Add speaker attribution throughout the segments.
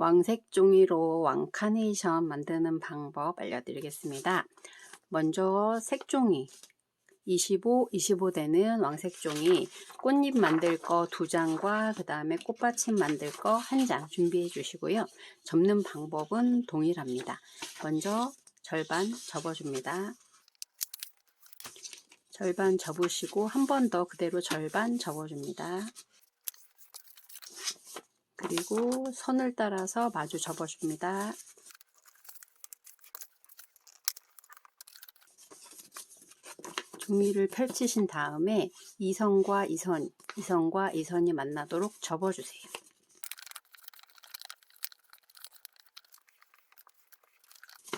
Speaker 1: 왕색 종이로 왕카네이션 만드는 방법 알려드리겠습니다. 먼저 색종이 25, 25 되는 왕색 종이 꽃잎 만들 거 두 장과 그 다음에 꽃받침 만들 거 한 장 준비해 주시고요. 접는 방법은 동일합니다. 먼저 절반 접어줍니다. 절반 접으시고 한 번 더 그대로 절반 접어줍니다. 그리고 선을 따라서 마주 접어줍니다. 종이를 펼치신 다음에 이선과 이선, 이선과 이선이 만나도록 접어주세요.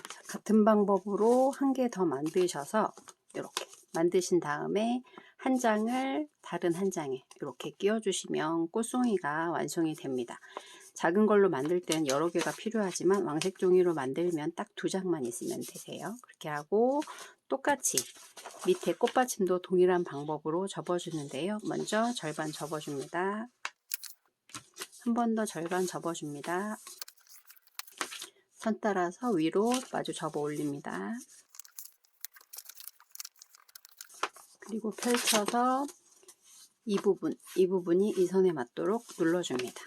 Speaker 1: 자, 같은 방법으로 한 개 더 만드셔서 이렇게 만드신 다음에 한 장을 다른 한 장에 이렇게 끼워주시면 꽃송이가 완성이 됩니다. 작은 걸로 만들 때는 여러 개가 필요하지만 왕색 종이로 만들면 딱 두 장만 있으면 되세요. 그렇게 하고 똑같이 밑에 꽃받침도 동일한 방법으로 접어주는데요. 먼저 절반 접어줍니다. 한 번 더 절반 접어줍니다. 선 따라서 위로 마주 접어 올립니다. 그리고 펼쳐서 이 부분, 이 부분이 이 선에 맞도록 눌러줍니다.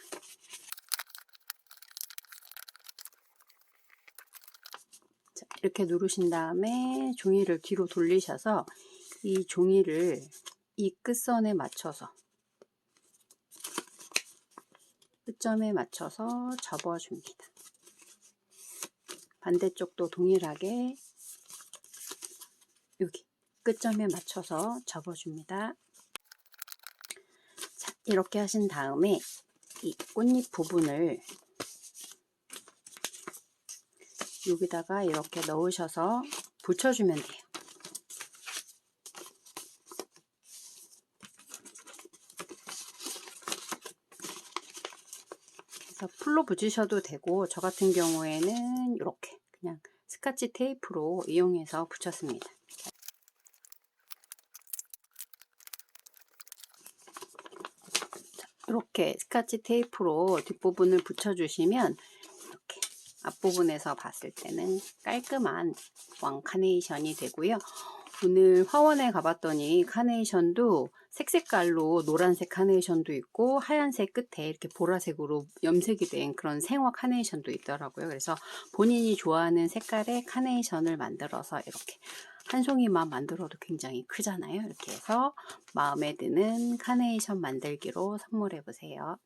Speaker 1: 자, 이렇게 누르신 다음에 종이를 뒤로 돌리셔서 이 종이를 이 끝선에 맞춰서 끝점에 맞춰서 접어줍니다. 반대쪽도 동일하게 여기 끝점에 맞춰서 접어줍니다. 자, 이렇게 하신 다음에 이 꽃잎 부분을 여기다가 이렇게 넣으셔서 붙여주면 돼요. 그래서 풀로 붙이셔도 되고 저 같은 경우에는 이렇게 그냥 스카치 테이프로 이용해서 붙였습니다. 이렇게 스카치 테이프로 뒷부분을 붙여주시면 이렇게 앞부분에서 봤을 때는 깔끔한 왕 카네이션이 되고요. 오늘 화원에 가봤더니 카네이션도 색색깔로 노란색 카네이션도 있고 하얀색 끝에 이렇게 보라색으로 염색이 된 그런 생화 카네이션도 있더라고요. 그래서 본인이 좋아하는 색깔의 카네이션을 만들어서 이렇게 한 송이만 만들어도 굉장히 크잖아요. 이렇게 해서 마음에 드는 카네이션 만들기로 선물해 보세요.